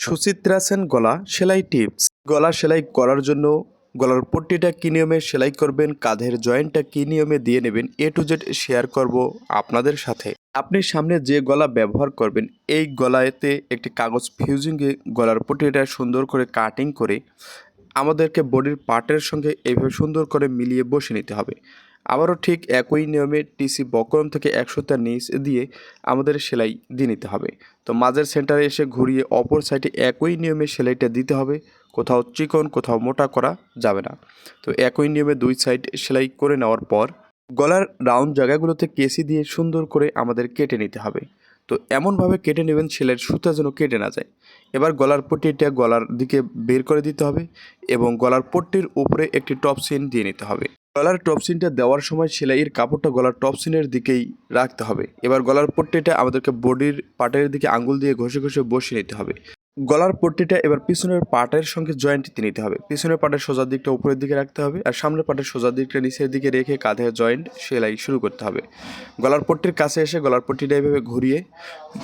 সুচিত্রা সেন গলা সেলাই টিপস। গলা সেলাই করার জন্য গলার পট্টিটা কী নিয়মে সেলাই করবেন, কাঁধের জয়েন্টটা কী নিয়মে দিয়ে নেবেন, এ টু জেড শেয়ার করব আপনাদের সাথে। আপনি সামনে যে গলা ব্যবহার করবেন, এই গলাতে একটি কাগজ ফিউজিংয়ে গলার পট্টিটা সুন্দর করে কাটিং করে আমাদেরকে বডির পার্টের সঙ্গে এইভাবে সুন্দর করে মিলিয়ে বসে নিতে হবে। আবারও ঠিক একই নিয়মে টিসি বক্রম থেকে একশোটা নিচ দিয়ে আমাদের সেলাই দিয়ে নিতে হবে। তো মাঝের সেন্টারে এসে ঘুরিয়ে অপর সাইডে একই নিয়মে সেলাইটা দিতে হবে। কোথাও চিকন, কোথাও মোটা করা যাবে না। তো একই নিয়মে দুই সাইড সেলাই করে নেওয়ার পর গলার রাউন্ড জায়গাগুলোতে কেসি দিয়ে সুন্দর করে আমাদের কেটে নিতে হবে। তো এমনভাবে কেটে নেবেন সেলাইয়ের সুতা যেন কেটে না যায়। এবার গলার পট্টিটা গলার দিকে বের করে দিতে হবে এবং গলার পট্টির উপরে একটি টপ সিন দিয়ে নিতে হবে। গলার টপসিনটা দেওয়ার সময় সেলাইয়ের কাপড়টা গলার টপসিনের দিকেই রাখতে হবে। এবার গলার পট্টিটা আমাদেরকে বডির পাটের দিকে আঙ্গুল দিয়ে ঘষে ঘষে বসিয়ে নিতে হবে। গলার পট্টিটা এবার পিছনের পাটের সঙ্গে জয়েন্ট নিতে হবে। পিছনের পাটের সোজার দিকটা উপরের দিকে রাখতে হবে আর সামনের পাটের সোজার দিকটা নিচের দিকে রেখে কাঁধে জয়েন্ট সেলাই শুরু করতে হবে। গলার পট্টির কাছে এসে গলার পট্টিটা এভাবে ঘুরিয়ে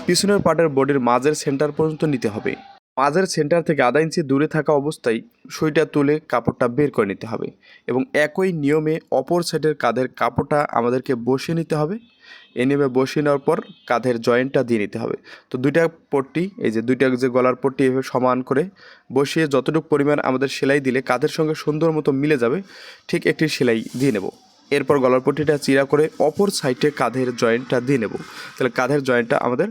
পিছনের পাটের বডির মাঝের সেন্টার পর্যন্ত নিতে হবে। মাঝের সেন্টার থেকে আধা ইঞ্চি দূরে থাকা অবস্থায় সুইটা তুলে কাপড়টা বের করে নিতে হবে এবং একই নিয়মে অপর সাইডের কাঁধের কাপড়টা আমাদেরকে বসিয়ে নিতে হবে। এই নিয়মে বসিয়ে নেওয়ার পর কাঁধের জয়েন্টটা দিয়ে নিতে হবে। তো দুইটা পট্টি, এই যে দুইটা যে গলার পট্টি এভাবে সমান করে বসিয়ে যতটুকু পরিমাণ আমাদের সেলাই দিলে কাঁধের সঙ্গে সুন্দর মতো মিলে যাবে, ঠিক একটি সেলাই দিয়ে নেব। এরপর গলার পট্টিটা চিরা করে অপর সাইডে কাঁধের জয়েন্টটা দিয়ে নেব। তাহলে কাঁধের জয়েন্টটা আমাদের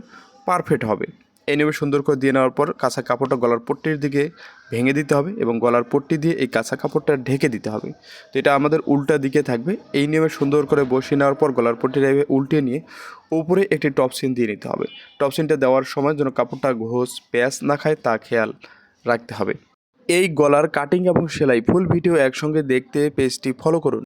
পারফেক্ট হবে। নিয়মে সুন্দর করে দিয়ে নেওয়ার পর কাঁচা কাপড়টা গলার পট্টির দিকে ভেঙে দিতে হবে এবং গলার পট্টি দিয়ে এই কাঁচা কাপড়টা ঢেকে দিতে হবে। তো এটা আমাদের উল্টা দিকে থাকবে। এই নিয়মে সুন্দর করে বসিয়ে নেওয়ার পর গলার পট্টিটা উল্টে নিয়ে উপরে একটি টপসিন দিয়ে নিতে হবে। টপসিনটা দেওয়ার সময় যেন কাপড়টা ঘোষ প্যাঁচ না খায় তা খেয়াল রাখতে হবে। এই গলার কাটিং এবং সেলাই ফুল ভিডিও একসঙ্গে দেখতে পেজটি ফলো করুন।